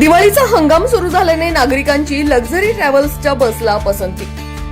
दिवाळीचा हंगाम सुरू झाल्याने नागरिकांची लक्झरी ट्रॅव्हल्सच्या बसला पसंती.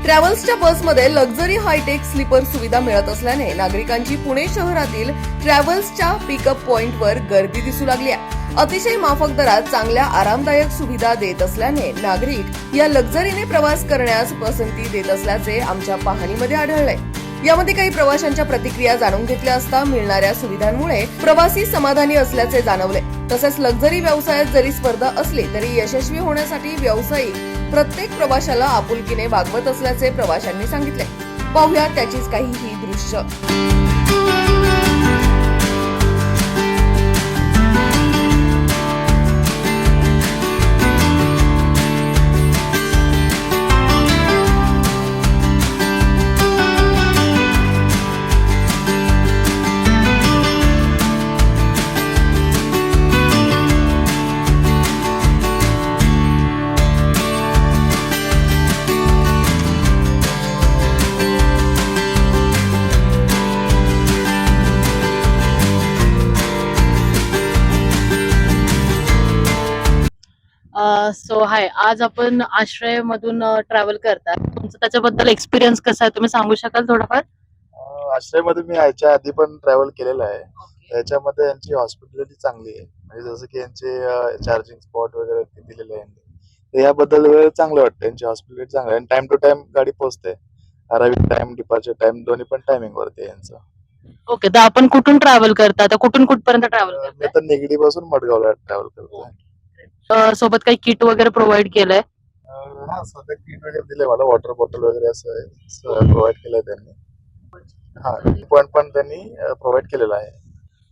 ट्रॅव्हल्सच्या बसमध्ये लक्झरी हायटेक स्लीपर सुविधा मिळत असल्याने नागरिकांची पुणे शहरातील ट्रॅव्हल्सच्या पिकअप पॉइंटवर गर्दी दिसू लागली आहे. अतिशय माफक दरात चांगल्या आरामदायक सुविधा देत असल्याने नागरिक या लक्झरीने प्रवास करण्यास पसंती देत असल्याचे आमच्या पाहणीमध्ये आढळले यामध्ये काही प्रवाशांच्या प्रतिक्रिया जाणून घेतल्या असता मिळणाऱ्या सुविधांमुळे प्रवासी समाधानी असल्याचे जाणवले. तसेच लक्झरी व्यवसायात जरी स्पर्धा असली तरी यशस्वी होण्यासाठी व्यावसायिक प्रत्येक प्रवाशाला आपुलकीने वागवत असल्याचे प्रवाशांनी सांगितले. पाहूया त्याचीच काही ही दृश्य. सो हाय आज आपण आश्रय मधून ट्रॅव्हल करतात तुमचं त्याच्याबद्दल एक्सपिरियन्स कसा आहे? तुम्ही सांगू शकाल थोडाफार? आश्रयमध्ये मी याच्या आधी पण ट्रॅव्हल केलेलं आहे. त्याच्यामध्ये यांची हॉस्पिटॅलिटी चांगली आहे. म्हणजे जसं की यांचे चार्जिंग स्पॉट वगैरे दिलेले आहे याबद्दल वेळ चांगलं वाटतं. यांची हॉस्पिटॅलिटी चांगली आहे. आणि टाइम टू टाइम गाडी पोहोचते. अरायव्हिंग टाइम डिपार्चर टाइम दोन्ही पण टायमिंग वरती आहे यांचं. ओके तर आपण कुठून ट्रॅव्हल करता कुठून कुठपर्यंत ट्रॅव्हल मी तर निगडी पासून मडगावला ट्रॅव्हल करतोय. अं, सोबत काही किट वगैरे प्रोव्हाइड केलंय? हा सध्या किट वगैरे दिले मला वॉटर बॉटल वगैरे असं प्रोव्हाइड केलंय त्यांनी. हा पण पण त्यांनी प्रोव्हाइड केलेलं आहे.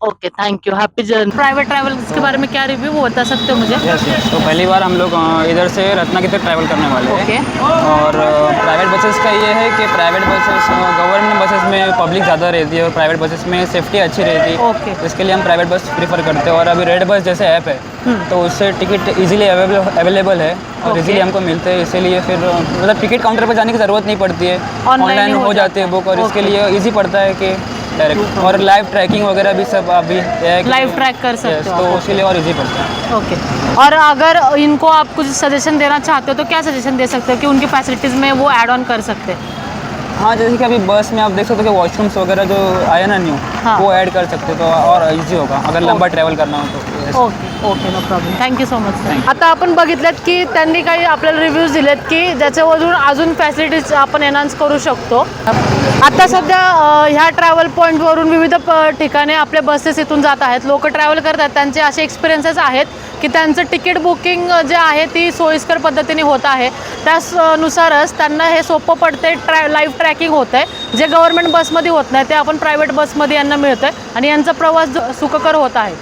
Okay thank you happy journey private travel के बारे में क्या रिव्यू वो बता सकते हो मुझे? यस यस तो पहली बार हम लोग इधर से रत्नागिरी तक ट्रैवल करने वाले ओके हैं और प्राइवेट बसेस का ये है कि प्राइवेट बसेस गवर्नमेंट बसेस में पब्लिक ज़्यादा रहती है और प्राइवेट बसेस में सेफ्टी अच्छी रहती। है ओके तो इसके लिए हम प्राइवेट बस प्रीफर करते हैं। और अभी रेड बस जैसे ऐप है हम्म। तो उससे टिकट ईजिली अवेलेबल है और Okay. इजीली हमको मिलते हैं। इसीलिए फिर मतलब टिकट काउंटर पर जाने की ज़रूरत नहीं पड़ती है। ऑनलाइन हो जाते हैं बुक और इसके लिए ईजी पड़ता है कि डायरेक्ट और लाइव ट्रैकिंग वगैरह भी सब अभी लाइव ट्रैक कर सकते हो तो उसके लिए और इजी पड़ता है। ओके और अगर इनको आप कुछ सजेशन देना चाहते हो तो क्या सजेशन दे सकते हो कि उनकी फैसिलिटीज़ में वो एड ऑन कर सकते? हैं हाँ जैसे कि अभी बस में आप देख सकते हो कि वॉशरूम्स वगैरह जो आया ना न्यू हाँ। वो ऐड कर सकते हो तो और इजी होगा अगर लंबा ट्रैवल करना हो तो। Okay okay no problem thank you so much आता आपण बघितलं की त्यांनी काही आपल्याला रिव्ह्यूज दिलेत की ज्याच्यावरून अजून फॅसिलिटीज आपण एनहान्स करू शकतो. आता सध्या अ, ह्या ट्रॅव्हल पॉईंटवरून विविध प ठिकाणी आपले बसेस इथून जात आहेत. लोक ट्रॅव्हल करतात. त्यांचे असे एक्सपिरियन्सेस आहेत की त्यांचं तिकीट बुकिंग जे आहे ती सोयीस्कर पद्धतीने होत आहे. त्यानुसारच त्यांना हे सोपं पडते ट्रॅ लाईव्ह ट्रॅकिंग होतं आहे जे गव्हर्नमेंट बसमध्ये होत नाही ते आपण प्रायव्हेट बसमध्ये यांना मिळतं आहे आणि यांचा प्रवास जो- सुखकर होत आहे.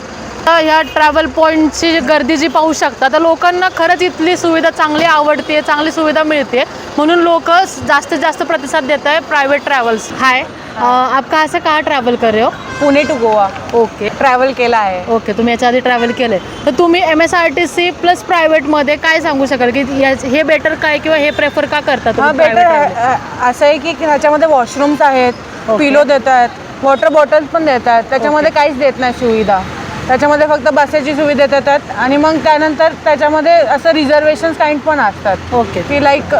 ह्या ट्रॅव्हल पॉईंटची गर्दी जी पाहू शकता तर लोकांना खरंच इथली सुविधा चांगली आवडते चांगली सुविधा मिळते. म्हणून लोक जास्तीत जास्त प्रतिसाद देत आहे प्रायव्हेट ट्रॅव्हल्स हाय. आप कहाँ से कहाँ ट्रॅव्हल कर रहे हो? Pune to Goa. Okay travel केला आहे. ओके तुम्ही याच्या आधी ट्रॅव्हल केलं तर तुम्ही M S R T C plus प्रायव्हेटमध्ये काय सांगू शकाल की या- हे बेटर काय किंवा हे प्रेफर का करता तुम्ही बेटर private travel? असं आहे की ह्याच्यामध्ये वॉशरूम्स आहेत Okay. पिलो देतात वॉटर बॉटल्स पण देतात त्याच्यामध्ये काहीच देत नाही सुविधा. त्याच्यामध्ये फक्त बसायची सुविधा देतात आणि मग त्यानंतर त्याच्यामध्ये असं रिझर्वेशन काइंड पण असतात. ओके की लाईक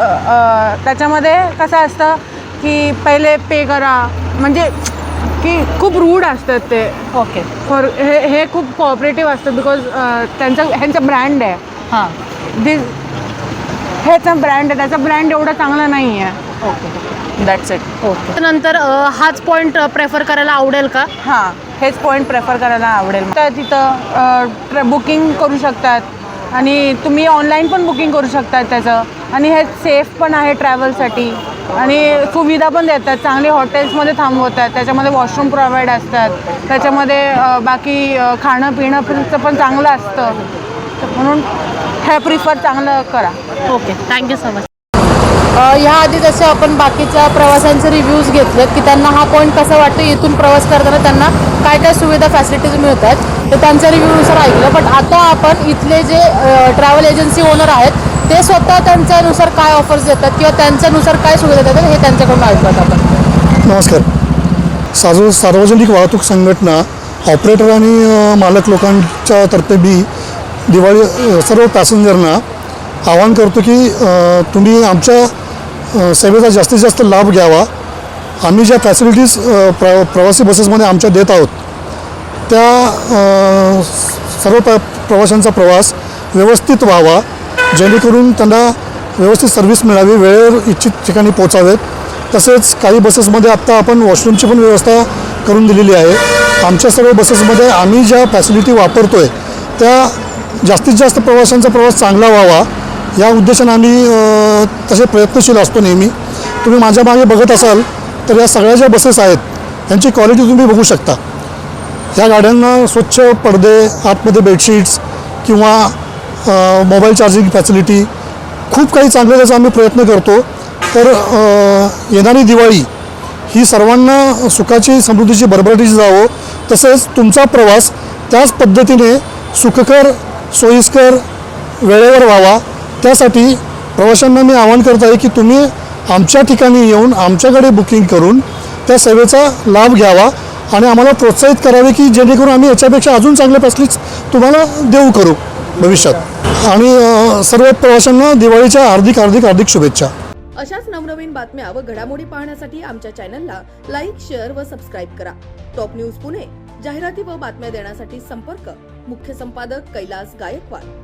त्याच्यामध्ये कसं असतं की पहिले पे करा. म्हणजे की खूप रूड असतात ते. ओके फॉर हे हे खूप कोऑपरेटिव्ह असतं बिकॉज त्यांचं ह्यांचं ब्रँड आहे. हां. दिस ह्याचा ब्रँड आहे. त्याचा ब्रँड एवढा चांगला नाही आहे ओके दॅट्स इट ओके नंतर हाच पॉईंट प्रेफर करायला आवडेल का? हां. हेच पॉईंट प्रेफर करायला आवडेल. तर तिथं बुकिंग करू शकतात. आणि तुम्ही ऑनलाईन पण बुकिंग करू शकतात त्याचं. आणि हे सेफ पण आहे ट्रॅव्हलसाठी आणि सुविधा पण देतात. चांगले हॉटेल्समध्ये थांबवतात. त्याच्यामध्ये वॉशरूम प्रोव्हाइड असतात. त्याच्यामध्ये बाकी खाणं पिणं पण पण चांगलं असतं. तर म्हणून हे प्रिफर चांगलं करा. ओके थँक्यू सो मच ह्या आधी जसे आपण बाकीच्या प्रवासांचे रिव्ह्यूज घेतलेत की त्यांना हा पॉईंट कसा वाटतो इथून प्रवास करताना त्यांना काय काय सुविधा फॅसिलिटीज मिळतात ते त्यांच्या रिव्ह्यूनुसार ऐकलं. बट आता आपण इथले जे ट्रॅव्हल एजन्सी ओनर आहेत ते स्वतः त्यांच्यानुसार काय ऑफर्स देतात किंवा त्यांच्यानुसार काय सुविधा देतात हे त्यांच्याकडून ऐकूयात आपण. नमस्कार. साजो सार्वजनिक वाहतूक संघटना ऑपरेटर आणि मालक लोकांच्या तर्फे बी दिवाळी सर्व पॅसेंजरना आवाहन करतो की तुम्ही आमच्या सेवेचा जास्तीत जास्त लाभ घ्यावा. आम्ही ज्या फॅसिलिटीज प्र प्रवासी बसेसमध्ये आमच्या देत आहोत त्या सर्व प्र प्रवाशांचा प्रवास व्यवस्थित व्हावा जेणेकरून त्यांना व्यवस्थित सर्व्हिस मिळावी वेळेवर इच्छित ठिकाणी पोचावेत. तसेच काही बसेसमध्ये आत्ता आपण वॉशरूमची पण व्यवस्था करून दिलेली आहे. आमच्या सर्व बसेसमध्ये आम्ही ज्या फॅसिलिटी वापरतो आहे त्या जास्तीत जास्त प्रवाशांचा प्रवास चांगला व्हावा या उद्देशाने आम्ही तसे प्रयत्नशील असतो नेहमी. तुम्ही माझ्या मागे बघत असाल तर या सगळ्या ज्या बसेस आहेत यांची क्वालिटी तुम्ही बघू शकता. ह्या गाड्यांना स्वच्छ पडदे आतमध्ये बेडशीट्स किंवा मोबाईल चार्जिंग फॅसिलिटी खूप काही चांगलं त्याचा आम्ही प्रयत्न करतो. तर येणारी दिवाळी ही सर्वांना सुखाची समृद्धीची भरभराटीची जावं. तसेच तुमचा प्रवास त्याच पद्धतीने सुखकर सोयीस्कर वेळेवर व्हावा. त्यासाठी प्रवाशांना मी आवाहन करत आहे की तुम्ही आमच्या ठिकाणी येऊन आमच्याकडे बुकिंग करून त्या सेवेचा लाभ घ्यावा आणि आम्हाला प्रोत्साहित करावे की जेणेकरून आम्ही याच्यापेक्षा अजून चांगल्या फॅसिलिटीज तुम्हाला देऊ करू भविष्यात. आणि सर्व प्रवाशांना दिवाळीच्या हार्दिक हार्दिक हार्दिक शुभेच्छा. अशाच नवनवीन बातम्या व घडामोडी पाहण्यासाठी आमच्या चॅनलला लाईक शेअर व सबस्क्राईब करा. टॉप न्यूज पुणे जाहिराती व बातम्या देण्यासाठी संपर्क मुख्य संपादक कैलास गायकवाड.